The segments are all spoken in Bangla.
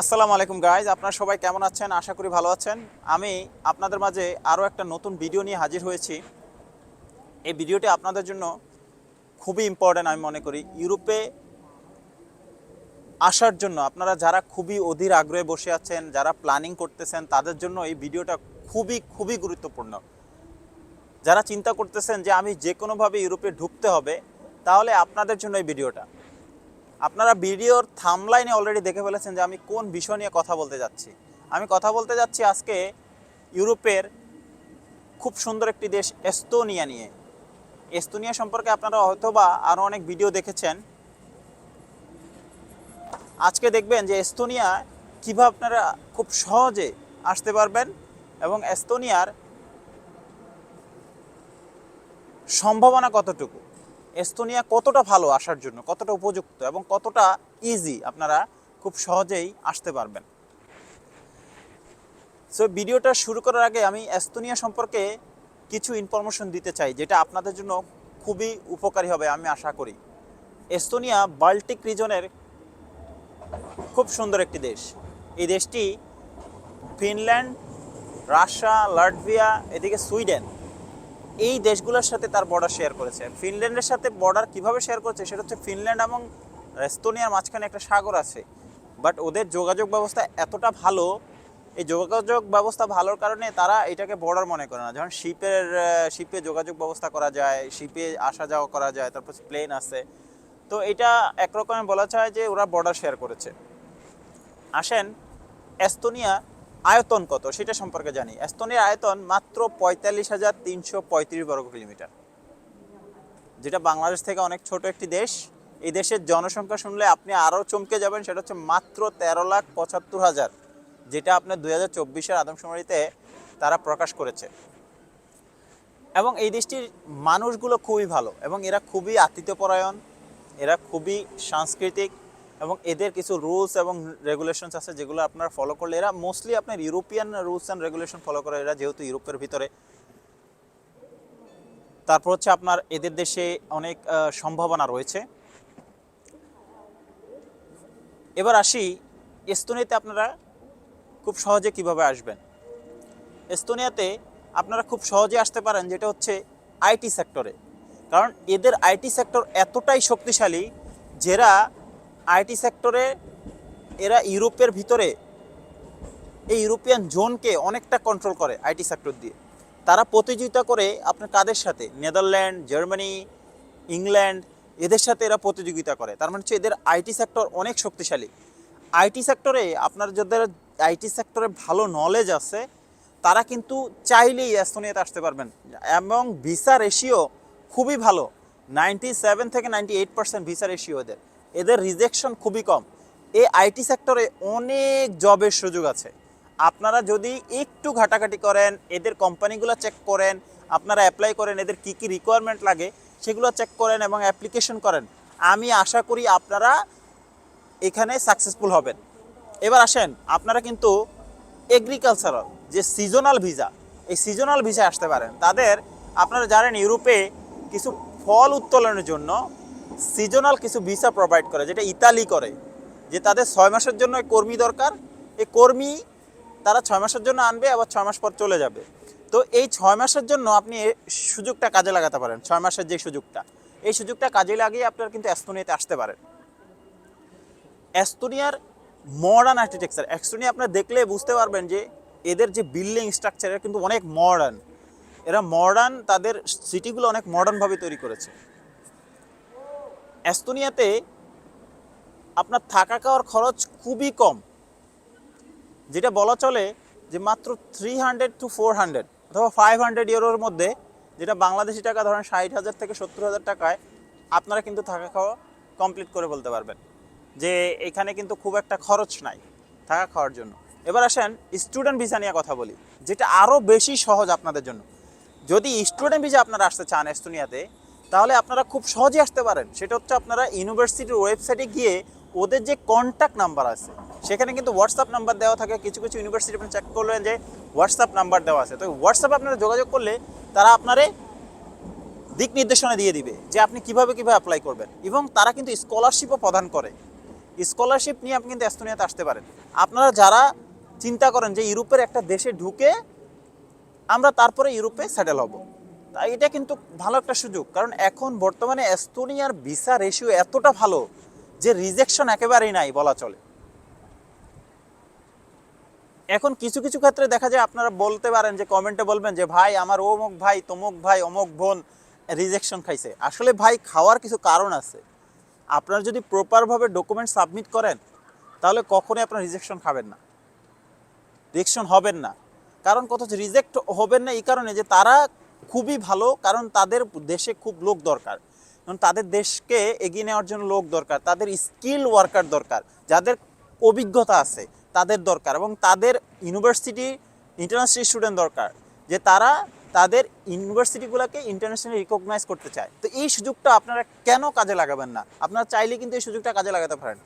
আসসালামু আলাইকুম গাইজ আপনারা সবাই কেমন আছেন? আশা করি ভালো আছেন। আমি আপনাদের মাঝে আরও একটা নতুন ভিডিও নিয়ে হাজির হয়েছি। এই ভিডিওটি আপনাদের জন্য খুবই ইম্পর্ট্যান্ট আমি মনে করি। ইউরোপে আসার জন্য আপনারা যারা খুবই অধীর আগ্রহে বসে আছেন, যারা প্ল্যানিং করতেছেন, তাদের জন্য এই ভিডিওটা খুবই খুবই গুরুত্বপূর্ণ। যারা চিন্তা করতেছেন যে আমি যে কোনোভাবে ইউরোপে ঢুকতে হবে, তাহলে আপনাদের জন্য এই ভিডিওটা আপনারা ভিডিওর থামলাইনে অলরেডি দেখে ফেলেছেন যে আমি কোন বিষয় নিয়ে কথা বলতে যাচ্ছি। আমি কথা বলতে যাচ্ছি আজকে ইউরোপের খুব সুন্দর একটি দেশ এস্তোনিয়া নিয়ে। এস্তোনিয়া সম্পর্কে আপনারা হয়তোবা আরও অনেক ভিডিও দেখেছেন। আজকে দেখবেন যে এস্তোনিয়া কীভাবে আপনারা খুব সহজে আসতে পারবেন এবং এস্তোনিয়ার সম্ভাবনা কতটুকু। এস্তোনিয়া কতটা ভালো আসার জন্য, কতটা উপযুক্ত এবং কতটা ইজি আপনারা খুব সহজেই আসতে পারবেন। সো ভিডিওটা শুরু করার আগে আমি এস্তোনিয়া সম্পর্কে কিছু ইনফরমেশন দিতে চাই, যেটা আপনাদের জন্য খুবই উপকারী হবে আমি আশা করি। এস্তোনিয়া বাল্টিক রিজনের খুব সুন্দর একটি দেশ। এই দেশটি ফিনল্যান্ড, রাশিয়া, লাটভিয়া, এদিকে সুইডেন এই দেশগুলোর সাথে তার বর্ডার শেয়ার করেছে। ফিনল্যান্ডের সাথে বর্ডার কীভাবে শেয়ার করেছে সেটা হচ্ছে ফিনল্যান্ড এবং এস্তোনিয়ার মাঝখানে একটা সাগর আছে। বাট ওদের যোগাযোগ ব্যবস্থা এতটা ভালো, এই যোগাযোগ ব্যবস্থা ভালোর কারণে তারা এটাকে বর্ডার মনে করে না। যেমন শিপের শিপে যোগাযোগ ব্যবস্থা করা যায়, শিপে আসা যাওয়া করা যায়, তারপর প্লেন আছে। তো এটা একরকমের বলা যায় যে ওরা বর্ডার শেয়ার করেছে। আসেন, এস্তোনিয়া আয়তন কত সেটা সম্পর্কে জানি। এস্তোনিয়ার আয়তন মাত্র পঁয়তাল্লিশ হাজার তিনশো পঁয়ত্রিশ বর্গ কিলোমিটার। যেটা বাংলাদেশ থেকে অনেক ছোট একটি দেশ, এই দেশের জনসংখ্যা শুনলে আপনি আরও চমকে যাবেন, সেটা হচ্ছে মাত্র তেরো লাখ পঁচাত্তর হাজার, যেটা আপনার দুই হাজার চব্বিশের আদমশুমারিতে তারা প্রকাশ করেছে। এবং এই দেশটির মানুষগুলো খুবই ভালো এবং এরা খুবই আতিথ্যপরায়ণ, এরা খুবই সাংস্কৃতিক এবং এদের কিছু রুলস এবং রেগুলেশনস আছে যেগুলো আপনারা ফলো করলে এরা মোস্টলি আপনার European rules and regulation follow করে। এরা যেহেতু ইউরোপের ভিতরে। তারপর হচ্ছে আপনার এদের দেশে অনেক সম্ভাবনা রয়েছে। এবার আসি, এস্তোনিয়াতে আপনারা খুব সহজে কীভাবে আসবেন? এস্তোনিয়াতে আপনারা খুব সহজে আসতে পারেন যেটা হচ্ছে আইটি সেক্টরে। কারণ এদের আইটি সেক্টর এতটাই শক্তিশালী, যেরা আইটি সেক্টরে এরা ইউরোপের ভিতরে এই ইউরোপিয়ান জোনকে অনেকটা কন্ট্রোল করে আইটি সেক্টর দিয়ে। তারা প্রতিযোগিতা করে আপনার কাদের সাথে? নেদারল্যান্ড, জার্মানি, ইংল্যান্ড, এদের সাথে এরা প্রতিযোগিতা করে। তার মানে হচ্ছে এদের আইটি সেক্টর অনেক শক্তিশালী। আইটি সেক্টরে আপনার যাদের আইটি সেক্টরে ভালো নলেজ আছে, তারা কিন্তু চাইলেই এস্তোনিয়াতে আসতে পারবেন। এবং ভিসা রেশিও খুবই ভালো। নাইনটি সেভেন থেকে ninety eight percent visa ratio এদের। এদের রিজেকশন খুবই কম। এই আইটি সেক্টরে অনেক জবের সুযোগ আছে। আপনারা যদি একটু ঘাটাঘাটি করেন, এদের কোম্পানিগুলো চেক করেন, আপনারা অ্যাপ্লাই করেন, এদের কী কী রিকোয়ারমেন্ট লাগে, সেগুলো চেক করেন এবং অ্যাপ্লিকেশন করেন। আমি আশা করি আপনারা এখানে সাকসেসফুল হবেন। এবার আসেন, আপনারা কিন্তু এগ্রিকালচারাল যে সিজনাল ভিসা এই সিজনাল ভিসায় আসতে পারেন। তাদের, আপনারা জানেন ইউরোপে কিছু ফল উত্তোলনের জন্য সিজনাল কিছু ভিসা প্রোভাইড করে, যেটা ইতালি করে, যে তাদের ছয় মাসের জন্য কর্মী দরকার। এই কর্মী তারা ছয় মাসের জন্য আনবে, আবার ছয় মাস পর চলে যাবে। তো এই ছয় মাসের জন্য আপনি সুযোগটা কাজে লাগাতে পারেন, ছয় মাসের যে সুযোগটা। এই সুযোগটা কাজে লাগিয়ে আপনারা কিন্তু এস্তোনিয়াতে আসতে পারেন। অ্যাস্তোনিয়ার মডার্ন আর্কিটেকচার এস্তোনিয়া আপনার দেখলে বুঝতে পারবেন যে এদের যে বিল্ডিং স্ট্রাকচার এরা কিন্তু অনেক মডার্ন এরা মডার্ন তাদের সিটিগুলো অনেক মডার্নভাবে তৈরি করেছে। এস্তোনিয়াতে আপনার থাকা খাওয়ার খরচ খুবই কম, যেটা বলা চলে যে মাত্র three hundred two four hundred অথবা ফাইভ হান্ড্রেড ইউরোর মধ্যে, যেটা বাংলাদেশি টাকা ধরেন ষাট হাজার থেকে সত্তর হাজার টাকায় আপনারা কিন্তু থাকা খাওয়া কমপ্লিট করে বলতে পারবেন, যে এখানে কিন্তু খুব একটা খরচ নাই থাকা খাওয়ার জন্য। এবার আসেন স্টুডেন্ট ভিসা নিয়ে কথা বলি, যেটা আরও বেশি সহজ আপনাদের জন্য। যদি স্টুডেন্ট ভিসা আপনারা আসতে চান এস্তোনিয়াতে তাহলে আপনারা খুব সহজে আসতে পারেন। সেটা হচ্ছে আপনারা ইউনিভার্সিটির ওয়েবসাইটে গিয়ে ওদের যে কন্ট্যাক্ট নাম্বার আছে, সেখানে কিন্তু হোয়াটসঅ্যাপ নাম্বার দেওয়া থাকে। কিছু কিছু ইউনিভার্সিটি আপনি চেক করলেন যে হোয়াটসঅ্যাপ নাম্বার দেওয়া আছে। তো হোয়াটসঅ্যাপে আপনারা যোগাযোগ করলে তারা আপনারে দিক নির্দেশনা দিয়ে দিবে যে আপনি কীভাবে কীভাবে অ্যাপ্লাই করবেন। এবং তারা কিন্তু স্কলারশিপও প্রদান করে। স্কলারশিপ নিয়ে আপনি কিন্তু এস্তোনিয়াতে আসতে পারেন। আপনারা যারা চিন্তা করেন যে ইউরোপের একটা দেশে ঢুকে আমরা তারপরে ইউরোপে সেটেল হব। এটা কিন্তু ভালো একটা সুযোগ। কারণ এখন বর্তমানে এস্তোনিয়ার ভিসা রেশিও এতটা ভালো যে রিজেকশন একেবারেই নাই বলা চলে। এখন কিছু কিছু ক্ষেত্রে দেখা যায় আপনারা বলতে পারেন যে কমেন্টে বলবেন যে, ভাই, আমার অমুক ভাই, তমুক ভাই, অমুক বোন রিজেকশন খাইছে। আসলে ভাই, খাওয়ার কিছু কারণ আছে। আপনারা যদি প্রপারভাবে ডকুমেন্ট সাবমিট করেন, তাহলে কখনোই আপনার রিজেকশন খাবেন না। রিজেকশন হবেন না। কারণ কত রিজেক্ট হবেন না এই কারণে যে তারা খুবই ভালো, কারণ তাদের দেশে খুব লোক দরকার। কারণ তাদের দেশকে এগিয়ে নেওয়ার জন্য লোক দরকার, তাদের স্কিল ওয়ার্কার দরকার, যাদের অভিজ্ঞতা আছে তাদের দরকার এবং তাদের ইউনিভার্সিটি ইন্টারন্যাশনাল স্টুডেন্ট দরকার, যে তারা তাদের ইউনিভার্সিটিগুলোকে ইন্টারন্যাশনালি রিকগনাইজ করতে চায়। তো এই সুযোগটা আপনারা কেন কাজে লাগাবেন না? আপনারা চাইলে কিন্তু এই সুযোগটা কাজে লাগাতে পারেন।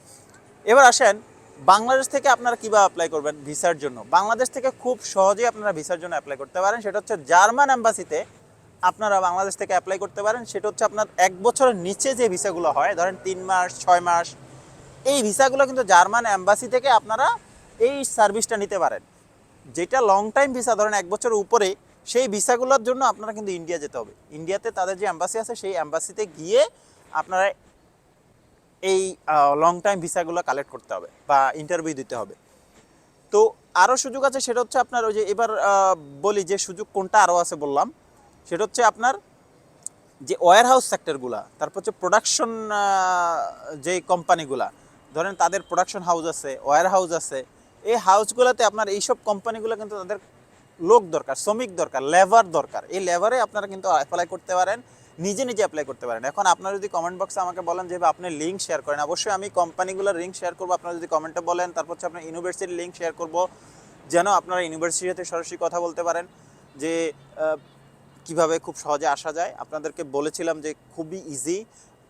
এবার আসেন বাংলাদেশ থেকে আপনারা কীভাবে অ্যাপ্লাই করবেন ভিসার জন্য? বাংলাদেশ থেকে খুব সহজেই আপনারা ভিসার জন্য অ্যাপ্লাই করতে পারেন। সেটা হচ্ছে জার্মান অ্যাম্বাসিতে আপনারা বাংলাদেশ থেকে অ্যাপ্লাই করতে পারেন। সেটা হচ্ছে আপনার এক বছরের নিচে যে ভিসাগুলো হয়, ধরেন তিন মাস, ছয় মাস, এই ভিসাগুলো কিন্তু জার্মান অ্যাম্বাসি থেকে আপনারা এই সার্ভিসটা নিতে পারেন। যেটা লং টাইম ভিসা ধরেন এক বছরের উপরে, সেই ভিসাগুলোর জন্য আপনারা কিন্তু ইন্ডিয়া যেতে হবে। ইন্ডিয়াতে তাদের যে অ্যাম্বাসি আছে, সেই অ্যাম্বাসিতে গিয়ে আপনারা এই লং টাইম ভিসাগুলো কালেক্ট করতে হবে বা ইন্টারভিউ দিতে হবে। তো আরও সুযোগ আছে, সেটা হচ্ছে আপনার ওই যে এবার বলি যে সুযোগ কোনটা আরও আছে বললাম, সেটা হচ্ছে আপনার যে ওয়ার হাউস সেক্টরগুলা তারপর হচ্ছে প্রোডাকশন যে কোম্পানিগুলা ধরেন তাদের প্রোডাকশন হাউস আছে ওয়ার হাউস আছে, এই হাউসগুলোতে আপনার এইসব কোম্পানিগুলো কিন্তু তাদের লোক দরকার, শ্রমিক দরকার লেবার দরকার, এই লেবারে আপনারা কিন্তু অ্যাপ্লাই করতে পারেন। নিজে নিজে অ্যাপ্লাই করতে পারেন। এখন আপনারা যদি কমেন্ট বক্সে আমাকে বলেন যে আপনি লিঙ্ক শেয়ার করেন। অবশ্যই আমি কোম্পানিগুলোর লিঙ্ক শেয়ার করব। আপনারা যদি কমেন্টে বলেন, তারপর হচ্ছে আপনার ইউনিভার্সিটির লিঙ্ক শেয়ার করব, যেন আপনারা ইউনিভার্সিটির সাথে সরাসরি কথা বলতে পারেন যে কীভাবে খুব সহজে আসা যায়। আপনাদেরকে বলেছিলাম যে, খুবই ইজি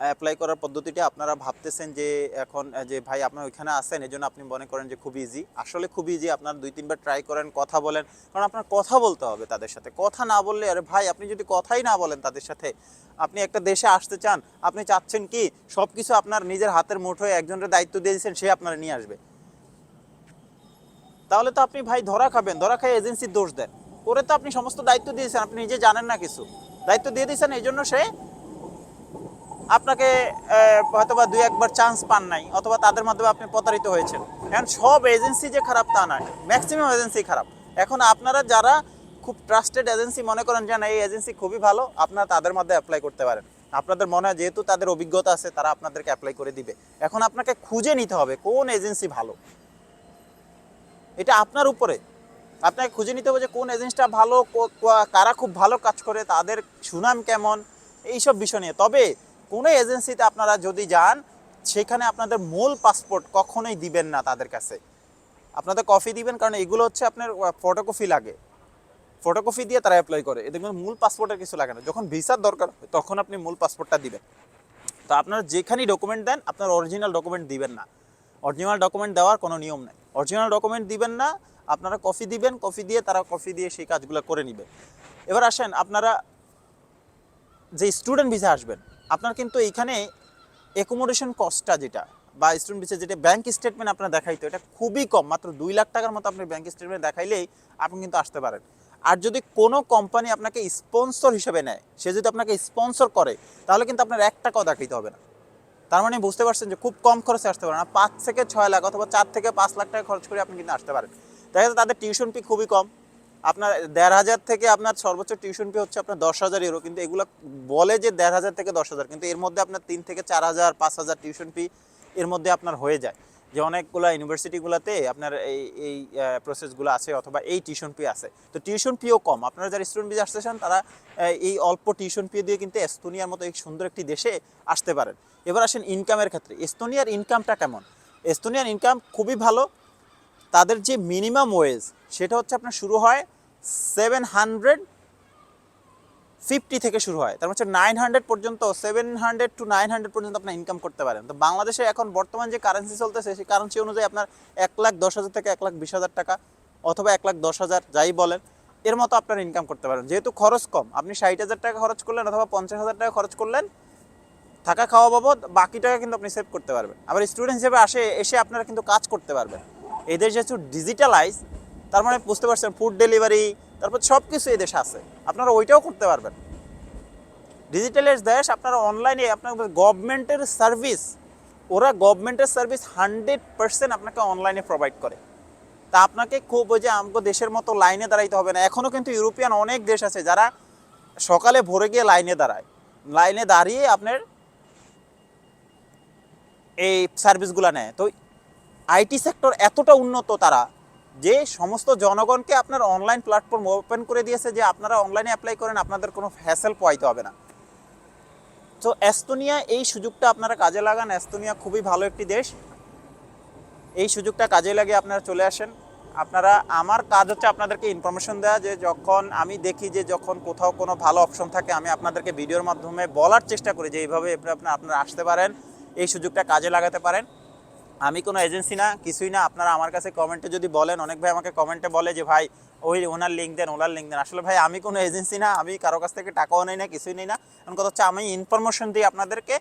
অ্যাপ্লাই করার পদ্ধতিটা আপনারা ভাবতেছেন যে এখন যে ভাই আপনার ওইখানে আসেন এই জন্য আপনি মনে করেন যে খুব ইজি আসলে খুব ইজি আপনার দুই, তিনবার ট্রাই করেন, কথা বলেন। কারণ আপনার কথা বলতে হবে তাদের সাথে। কথা না বললে, আরে ভাই, আপনি যদি কথাই না বলেন তাদের সাথে, আপনি একটা দেশে আসতে চান, আপনি চাচ্ছেন কি সব কিছু আপনার নিজের হাতের মুঠোয় একজনের দায়িত্ব দিয়ে দিয়েছেন, সে আপনার নিয়ে আসবে। তাহলে তো আপনি ভাই ধরা খাবেন, ধরা খাই এজেন্সির দোষ দেন। ওরে তো আপনি সমস্ত দায়িত্ব দিয়েছেন, আপনি নিজে জানেন না কিছু। দায়িত্ব দিয়ে দিয়েছেন এই জন্য সে আপনাকে আহ, হয়তোবা দুই একবার চান্স পান নাই অথবা তাদের মাধ্যমে আপনি প্রতারিত হয়েছেন। এখন সব এজেন্সি যে খারাপ তা নয় ম্যাক্সিমাম এজেন্সি খারাপ। এখন আপনারা যারা খুব ট্রাস্টেড এজেন্সি মনে করেন যে না এই এজেন্সি খুবই ভালো আপনারা তাদের মধ্যে অ্যাপ্লাই করতে পারেন। আপনাদের মনে হয় যেহেতু তাদের অভিজ্ঞতা আছে তারা আপনাদেরকে অ্যাপ্লাই করে দিবে। এখন আপনাকে খুঁজে নিতে হবে কোন এজেন্সি ভালো। এটা আপনার উপরে। আপনাকে খুঁজে নিতে হবে যে কোন এজেন্সিটা ভালো কারা খুব ভালো কাজ করে তাদের সুনাম কেমন এইসব বিষয় নিয়ে। তবে কোনো এজেন্সিতে আপনারা যদি যান, সেখানে আপনাদের মূল পাসপোর্ট কখনোই দিবেন না তাদের কাছে। আপনাদের কপি দিবেন, কারণ এগুলো হচ্ছে আপনার ফটোকপি লাগে। ফটোকপি দিয়ে তারা অ্যাপ্লাই করে। এদের কিন্তু মূল পাসপোর্টের কিছু লাগে না। যখন ভিসার দরকার হয়, তখন আপনি মূল পাসপোর্টটা দিবেন। তো আপনারা যেখানেই ডকুমেন্ট দেন, আপনার অরিজিনাল ডকুমেন্ট দিবেন না। অরিজিনাল ডকুমেন্ট দেওয়ার কোনো নিয়ম নেই। অরিজিনাল ডকুমেন্ট দিবেন না, আপনারা কপি দিবেন, কপি দিয়ে তারা কপি দিয়ে সেই কাজগুলো করে নেবে। এবার আসেন, আপনারা যে স্টুডেন্ট ভিসা আসবেন আপনার কিন্তু এইখানে অ্যাকোমোডেশন কস্টটা যেটা বা স্টুডেন্ট ভিসা যেটা ব্যাংক স্টেটমেন্ট আপনার দেখাইতো, এটা খুবই কম, মাত্র দুই লাখ টাকার মতো আপনি ব্যাংক স্টেটমেন্ট দেখাইলেই আপনি কিন্তু আসতে পারেন। আর যদি কোনো কোম্পানি আপনাকে স্পন্সর হিসেবে নেয়, সে যদি আপনাকে স্পন্সর করে, তাহলে কিন্তু আপনার এক টাকাও দেখাইতে হবে না। তার মানে বুঝতে পারছেন যে খুব কম খরচে আসতে পারেন পাঁচ থেকে ছয় লাখ অথবা চার থেকে পাঁচ লাখ টাকা খরচ করে আপনি কিন্তু আসতে পারেন। দেখা তাদের টিউশন ফি খুবই কম আপনার দেড় হাজার থেকে আপনার সর্বোচ্চ টিউশন ফি হচ্ছে আপনার দশ হাজার ইউরো কিন্তু এগুলো বলে যে দেড় হাজার থেকে দশ হাজার, কিন্তু এর মধ্যে আপনার তিন থেকে চার হাজার, পাঁচ হাজার টিউশন ফি এর মধ্যে আপনার হয়ে যায়। যে অনেকগুলো ইউনিভার্সিটিগুলোতে আপনার এই এই প্রসেসগুলো আছে অথবা এই টিউশন ফি আছে। তো টিউশন ফিও কম। আপনারা যারা স্টুডেন্ট ভিসা আসতে চান, তারা এই অল্প টিউশন ফি দিয়ে কিন্তু এস্তোনিয়ার মতো এই সুন্দর একটি দেশে আসতে পারেন। এবার আসেন ইনকামের ক্ষেত্রে। এস্তোনিয়ার ইনকামটা কেমন? এস্তোনিয়ার ইনকাম খুবই ভালো। তাদের যে মিনিমাম ওয়েজ সেটা হচ্ছে আপনার শুরু হয় সেভেন হান্ড্রেড ফিফটি থেকে শুরু হয়। তার মানে হচ্ছে নাইন হান্ড্রেড পর্যন্ত seven hundred two nine hundred পর্যন্ত আপনার ইনকাম করতে পারেন। তো বাংলাদেশে এখন বর্তমান যে কারেন্সি চলতেছে, সেই কারেন্সি অনুযায়ী আপনার এক লাখ দশ হাজার থেকে এক লাখ বিশ হাজার টাকা অথবা এক লাখ দশ হাজার, যাই বলেন, এর মতো আপনার ইনকাম করতে পারেন। যেহেতু খরচ কম, আপনি ষাট হাজার টাকা খরচ করলেন অথবা পঞ্চাশ হাজার টাকা খরচ করলেন, থাকা খাওয়া বাবদ বাকি টাকা কিন্তু আপনি সেভ করতে পারবেন। আবার স্টুডেন্ট হিসেবে আসে, এসে আপনারা কিন্তু কাজ করতে পারবেন। এদের যেহেতু ডিজিটালাইজ তার মানে বুঝতে পারছেন ফুড ডেলিভারি তারপর সব কিছু এই দেশে আছে। আপনারা ওইটাও করতে পারবেন। ডিজিটালাইজ দেশ, আপনারা অনলাইনে আপনার গভর্নমেন্টের সার্ভিস ওরা গভর্নমেন্টের সার্ভিস হান্ড্রেড পার্সেন্ট আপনাকে অনলাইনে প্রোভাইড করে। তা আপনাকে খুব ওই যে আমাকে দেশের মতো লাইনে দাঁড়াইতে হবে না। এখনও কিন্তু ইউরোপিয়ান অনেক দেশ আছে যারা সকালে ভোরে গিয়ে লাইনে দাঁড়ায়। লাইনে দাঁড়িয়ে আপনার এই সার্ভিসগুলো নেয়। তো আইটি সেক্টর এতটা উন্নত তারা যে সমস্ত জনগণকে আপনার অনলাইন প্ল্যাটফর্ম ওপেন করে দিয়েছে যে আপনারা অনলাইনে অ্যাপ্লাই করেন, আপনাদের কোনো হ্যাসেল পোয়াইতে হবে না। তো এস্তোনিয়া এই সুযোগটা আপনারা কাজে লাগান। এস্তোনিয়া খুবই ভালো একটি দেশ। এই সুযোগটা কাজে লাগিয়ে আপনারা চলে আসেন। আপনারা, আমার কাজ হচ্ছে আপনাদেরকে ইনফরমেশন দেওয়া যে যখন আমি দেখি যে যখন কোথাও কোনো ভালো অপশন থাকে, আমি আপনাদেরকে ভিডিওর মাধ্যমে বলার চেষ্টা করি যে এইভাবে আপনারা আসতে পারেন, এই সুযোগটা কাজে লাগাতে পারেন। আমি কোনো এজেন্সি না, কিছুই না। আপনারা আমার কাছে কমেন্টে যদি বলেন, অনেক ভাই আমাকে কমেন্টে বলে যে, ভাই, ওই ওনার লিঙ্ক দেন, ওনার লিঙ্ক দেন। আসলে ভাই, আমি কোনো এজেন্সি না, আমি কারও কাছ থেকে টাকাও নেই না, কিছুই নেই না। এখন কথা হচ্ছে, আমি ইনফরমেশন দিই আপনাদেরকে।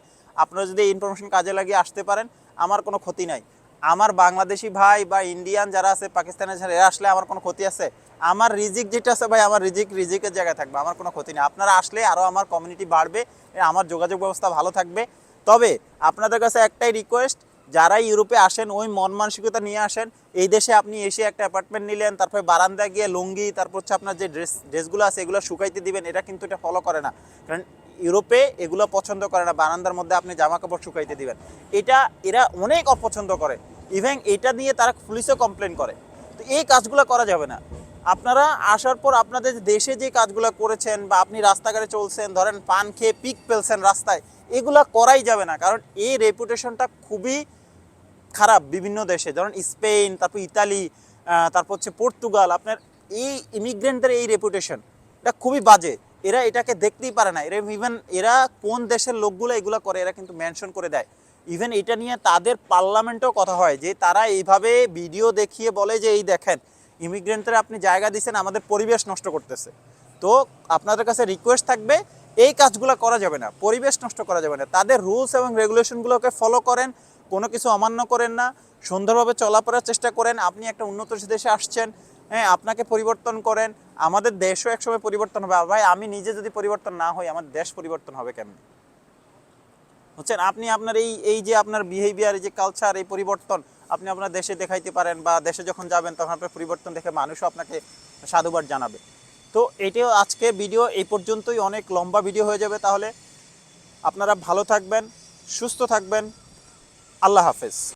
আপনারা যদি ইনফরমেশন কাজে লাগিয়ে আসতে পারেন, আমার কোনো ক্ষতি নাই। আমার বাংলাদেশি ভাই বা ইন্ডিয়ান যারা আছে, পাকিস্তানের যারা এরা আসলে আমার কোনো ক্ষতি আছে। আমার রিজিক যেটা আছে ভাই, আমার রিজিক রিজিকের জায়গায় থাকবে, আমার কোনো ক্ষতি নেই। আপনারা আসলে আরও আমার কমিউনিটি বাড়বে, আমার যোগাযোগ ব্যবস্থা ভালো থাকবে। তবে, আপনাদের কাছে একটাই রিকোয়েস্ট যারা ইউরোপে আসেন, ওই মন মানসিকতা নিয়ে আসেন, এই দেশে আপনি এসে একটা অ্যাপার্টমেন্ট নিলেন, তারপরে বারান্দায় গিয়ে লুঙ্গি, তারপর হচ্ছে আপনার যে ড্রেস ড্রেসগুলো আছে, এগুলো শুকাইতে দিবেন, এটা কিন্তু এটা ফলো করে না। কারণ ইউরোপে এগুলো পছন্দ করে না, বারান্দার মধ্যে আপনি জামা কাপড় শুকাইতে দিবেন। এটা, এরা অনেক অপছন্দ করে। ইভেন এটা নিয়ে তারা পুলিশও কমপ্লেন করে। তো এই কাজগুলো করা যাবে না। আপনারা আসার পর আপনাদের দেশে যে কাজগুলো করেছেন বা আপনি রাস্তাঘাটে চলছেন, ধরেন পান খেয়ে পিক ফেলছেন রাস্তায় এগুলা করাই যাবে না। কারণ এই রেপুটেশনটা খুবই খারাপ বিভিন্ন দেশে। যেমন স্পেন, তারপর ইতালি তারপর হচ্ছে পর্তুগাল। আপনার এই ইমিগ্রেন্টদের এই রেপুটেশন এটা খুবই বাজে। এরা এটাকে দেখতেই পারে না। এরা ইভেন এরা কোন দেশের লোকগুলো এগুলো করে, এরা কিন্তু মেনশন করে দেয়। ইভেন এটা নিয়ে তাদের পার্লামেন্টেও কথা হয় যে, তারা এইভাবে ভিডিও দেখিয়ে বলে যে, এই দেখেন ইমিগ্রেন্টরা আপনি জায়গা দিচ্ছেন আমাদের পরিবেশ নষ্ট করতেছে। তো আপনাদের কাছে রিকোয়েস্ট থাকবে এই কাজগুলো করা যাবে না, পরিবেশ নষ্ট করা যাবে না। তাদের রুলস এবং রেগুলেশনগুলোকে ফলো করেন, কোনো কিছু অমান্য করেন না, সুন্দরভাবে চলাফেরার চেষ্টা করেন, আপনি একটা উন্নত দেশে আসছেন হ্যাঁ আপনাকে পরিবর্তন করেন, আমাদের দেশও একসময় পরিবর্তন হবে। ভাই, আমি নিজে যদি পরিবর্তন না হই আমার দেশ পরিবর্তন হবে কেমন? হচ্ছেন আপনি আপনার এই এই যে আপনার বিহেভিয়ার এই যে কালচার এই পরিবর্তন আপনি আপনার দেশে দেখাইতে পারেন বা দেশে যখন যাবেন, তখন আপনার পরিবর্তন দেখে মানুষও আপনাকে সাধুবাদ জানাবে। তো এটিও আজকে ভিডিও এই পর্যন্তই। অনেক লম্বা ভিডিও হয়ে যাবে তাহলে। আপনারা ভালো থাকবেন, সুস্থ থাকবেন। আল্লাহ হাফেজ।